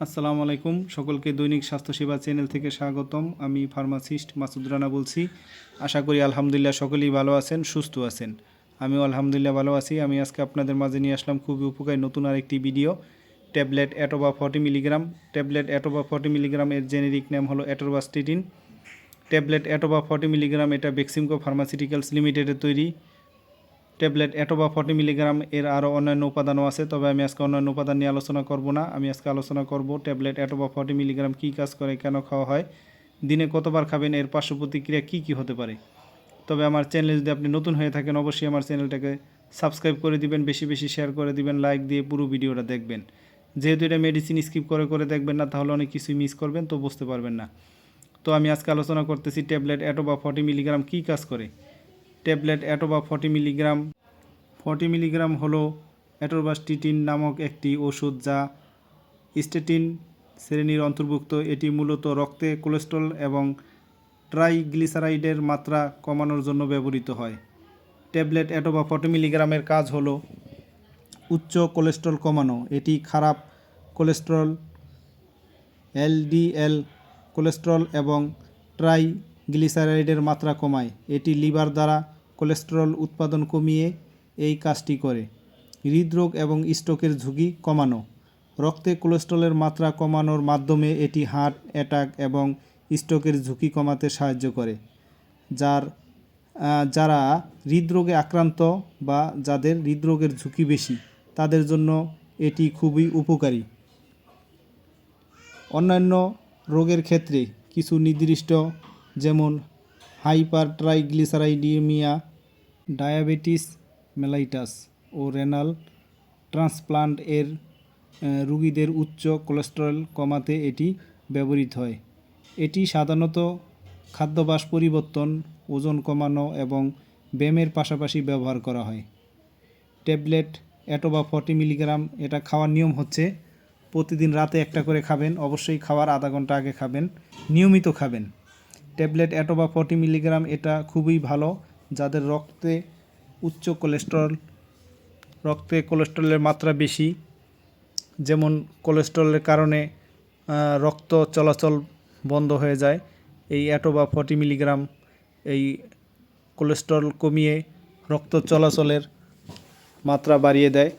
আসসালামু আলাইকুম। সকলকে দৈনিক স্বাস্থ্যসেবা চ্যানেল থেকে স্বাগতম। আমি ফার্মাসিস্ট মাসুদ রানা বলছি। আশা করি আলহামদুলিল্লাহ সকলেই ভালো আছেন, সুস্থ আছেন। আমিও আলহামদুলিল্লাহ ভালো আছি। আমি আজকে আপনাদের মাঝে নিয়ে আসলাম খুবই উপকারী নতুন আরেকটি video. Tablet Atova forty milligram. Tablet Atova forty milligram এর জেনেরিক নাম হলো atorvastatin. Tablet Atova forty milligram এটা বেক্সিমকো ফার্মাসিউটিক্যালস লিমিটেডের তৈরি। ট্যাবলেট অ্যাটোবা ফর্টি মিলিগ্রাম এর আরও অন্যান্য উপাদানও আছে, তবে আমি আজকে অন্যান্য উপাদান নিয়ে আলোচনা করব না। আমি আজকে আলোচনা করব ট্যাবলেট অ্যাটোবা ফর্টি মিলিগ্রাম কী কাজ করে, কেন খাওয়া হয়, দিনে কতবার খাবেন, এর পার্শ্ব প্রতিক্রিয়া কী কী হতে পারে। তবে আমার চ্যানেলে যদি আপনি নতুন হয়ে থাকেন, অবশ্যই আমার চ্যানেলটাকে সাবস্ক্রাইব করে দিবেন, বেশি বেশি শেয়ার করে দিবেন, লাইক দিয়ে পুরো ভিডিওটা দেখবেন। যেহেতু এটা মেডিসিন স্কিপ করে করে দেখবেন না, তাহলে অনেক কিছুই মিস করবেন, তো বুঝতে পারবেন না। তো আমি আজকে আলোচনা করতেছি ট্যাবলেট অ্যাটোবা ফর্টি মিলিগ্রাম কী কাজ করে। Tablet Atova forty milligram. Forty milligram হলো অ্যাটোবাস্টিটিন নামক একটি ওষুধ যা স্টেটিন শ্রেণির অন্তর্ভুক্ত। এটি মূলত রক্তে কোলেস্ট্রল এবং ট্রাইগ্লিসারাইডের মাত্রা কমানোর জন্য ব্যবহৃত হয়। ট্যাবলেট অ্যাটোবা ফর্টি মিলিগ্রামের কাজ হলো উচ্চ কোলেস্ট্রল কমানো। এটি খারাপ কোলেস্ট্রল, এলডিএল কোলেস্ট্রল এবং ট্রাইগ্লিসারাইডের মাত্রা কমায়। এটি লিভার দ্বারা কোলেস্টেরল উৎপাদন কমিয়ে এই কাজটি করে। হৃদরোগ এবং স্ট্রোকের ঝুঁকি কমানো। রক্তে কোলেস্টেরলের মাত্রা কমানোর মাধ্যমে এটি হার্ট অ্যাটাক এবং স্ট্রোকের ঝুঁকি কমাতে সাহায্য করে, যার যারা হৃদরোগে আক্রান্ত বা যাদের হৃদরোগের ঝুঁকি বেশি, তাদের জন্য এটি খুবই উপকারী। অন্যান্য রোগের ক্ষেত্রে কিছু নির্দিষ্ট, যেমন হাইপার ট্রাইগ্লিসারাইডিমিয়া ডায়াবেটিস মেলাইটাস ও রেনাল ট্রান্সপ্লান্ট এর রুগীদের উচ্চ কোলেস্টেরল কমাতে এটি ব্যবহৃত হয়। এটি সাধারণত খাদ্যাভ্যাস পরিবর্তন, ওজন কমানো এবং ব্যায়ামের পাশাপাশি ব্যবহার করা হয়। ট্যাবলেট অ্যাটোবা ফর্টি মিলিগ্রাম, এটা খাওয়ার নিয়ম হচ্ছে প্রতিদিন রাতে একটা করে খাবেন, অবশ্যই খাওয়ার আধা ঘণ্টা আগে খাবেন, নিয়মিত খাবেন। ট্যাবলেট অ্যাটোবা ফর্টি মিলিগ্রাম এটা খুবই ভালো, যাদের রক্তে উচ্চ কোলেস্টেরল, রক্তে কোলেস্ট্রলের মাত্রা বেশি। যেমন কোলেস্ট্রলের কারণে রক্ত চলাচল বন্ধ হয়ে যায়। এই অ্যাটোবা ফর্টি মিলিগ্রাম এই কোলেস্ট্রল কমিয়ে রক্ত চলাচলের মাত্রা বাড়িয়ে দেয়।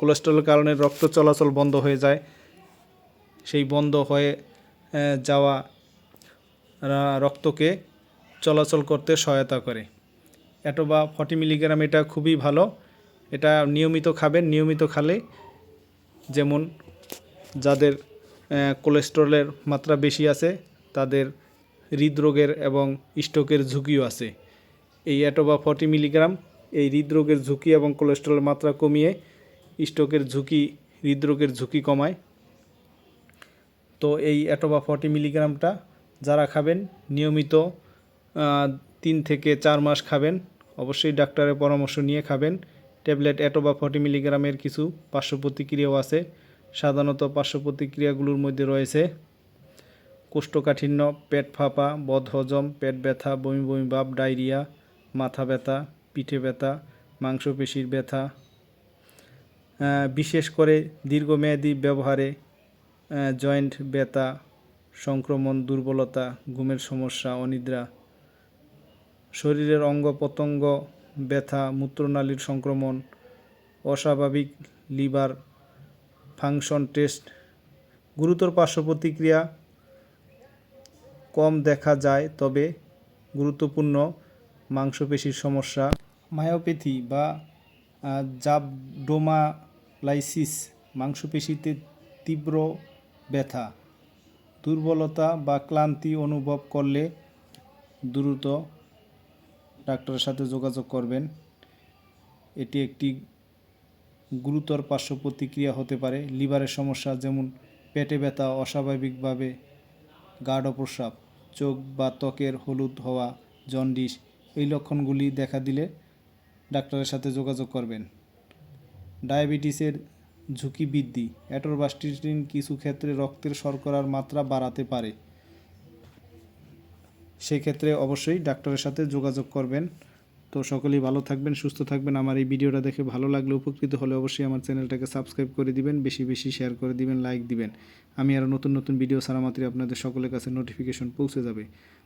কোলেস্ট্রলের কারণে রক্ত চলাচল বন্ধ হয়ে যায়। সেই বন্ধ হয়ে যাওয়া রক্তকে চলাচল করতে সহায়তা করে। অ্যাটোবা ফর্টি মিলিগ্রাম এটা খুবই ভালো। এটা নিয়মিত খাবেন, নিয়মিত খালে যেমন যাদের কোলেস্টেরলের মাত্রা বেশি আছে, তাদের হৃদরোগের এবং স্ট্রোকের ঝুঁকিও আছে। এই অ্যাটোবা ফর্টি মিলিগ্রাম এই হৃদরোগের ঝুঁকি এবং কোলেস্টেরলের মাত্রা কমিয়ে স্ট্রোকের ঝুঁকি, হৃদরোগের ঝুঁকি কমায়। তো এই অ্যাটোবা ফর্টি মিলিগ্রামটা যারা খাবেন, নিয়মিত তিন থেকে চার মাস খাবেন। অবশ্যই ডাক্তারের পরামর্শ নিয়ে খাবেন। ট্যাবলেট অ্যাটোবা ফর্টি মিলিগ্রামের কিছু পার্শ্ব প্রতিক্রিয়াও আছে। সাধারণত পার্শ্ব প্রতিক্রিয়াগুলোর মধ্যে রয়েছে কোষ্ঠকাঠিন্য, পেট ফাঁপা, বদহজম, পেট ব্যথা, বমি বমি ভাব, ডায়রিয়া, মাথা ব্যথা, পিঠে ব্যথা, মাংসপেশির ব্যথা। বিশেষ করে দীর্ঘমেয়াদী ব্যবহারে জয়েন্ট ব্যথা সংক্রমণ, দুর্বলতা, ঘুমের সমস্যা, অনিদ্রা, শরীরের অঙ্গ প্রত্যঙ্গ, ব্যথা, মূত্রনালীর সংক্রমণ, অস্বাভাবিক লিভার ফাংশন টেস্ট, গুরুতর পার্শ্ব প্রতিক্রিয়া কম দেখা যায়, তবে গুরুত্বপূর্ণ মাংসপেশির সমস্যা, মায়োপ্যাথি বা জাবডোমালাইসিস, মাংসপেশিতে তীব্র ব্যথা। দুর্বলতা বা ক্লান্তি অনুভব করলে দ্রুত ডাক্তারের সাথে যোগাযোগ করবেন। এটি একটি গুরুতর পার্শ্ব প্রতিক্রিয়া হতে পারে, লিভারের সমস্যা যেমন পেটে ব্যথা, অস্বাভাবিকভাবে গাঢ় প্রস্রাব, চোখ বা ত্বকের হলুদ হওয়া, জন্ডিস, এই লক্ষণগুলি দেখা দিলে ডাক্তারের সাথে যোগাযোগ করবেন। ডায়াবেটিসের ঝুঁকি বৃদ্ধি অ্যাটোরবাস্টিটিন কিছু ক্ষেত্রে রক্তের শর্করার মাত্রা বাড়াতে পারে। সেক্ষেত্রে অবশ্যই ডাক্তারের সাথে যোগাযোগ করবেন। তো সকলেই ভালো থাকবেন, সুস্থ থাকবেন। আমার এই ভিডিওটা দেখে ভালো লাগলে, উপকৃত হলে অবশ্যই আমার চ্যানেলটাকে সাবস্ক্রাইব করে দিবেন, বেশি বেশি শেয়ার করে দিবেন, লাইক দিবেন। আমি আরও নতুন নতুন ভিডিও ছাড়া মাত্রই আপনাদের সকলের কাছে নোটিফিকেশন পৌঁছে যাবে।